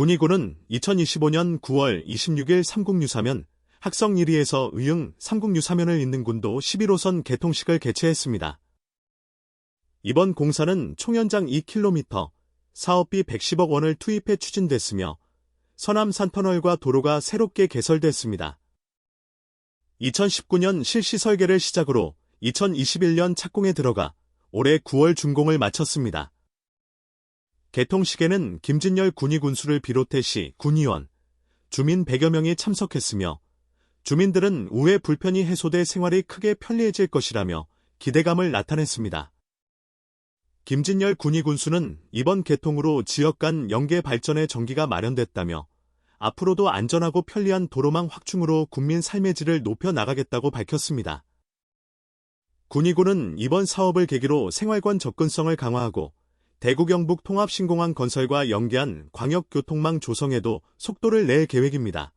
군의군은 2025년 9월 26일 삼국유사면 학성 1위에서 의흥 삼국유사면을 잇는 군도 11호선 개통식을 개최했습니다. 이번 공사는 총연장 2km, 사업비 110억 원을 투입해 추진됐으며 서남 산 터널과 도로가 새롭게 개설됐습니다. 2019년 실시 설계를 시작으로 2021년 착공에 들어가 올해 9월 준공을 마쳤습니다. 개통식에는 김진열 군의군수를 비롯해 시, 군의원, 주민 100여 명이 참석했으며 주민들은 우회 불편이 해소돼 생활이 크게 편리해질 것이라며 기대감을 나타냈습니다. 김진열 군의군수는 이번 개통으로 지역 간 연계 발전의 전기가 마련됐다며 앞으로도 안전하고 편리한 도로망 확충으로 국민 삶의 질을 높여 나가겠다고 밝혔습니다. 군의군은 이번 사업을 계기로 생활관 접근성을 강화하고 대구 경북 통합신공항 건설과 연계한 광역교통망 조성에도 속도를 낼 계획입니다.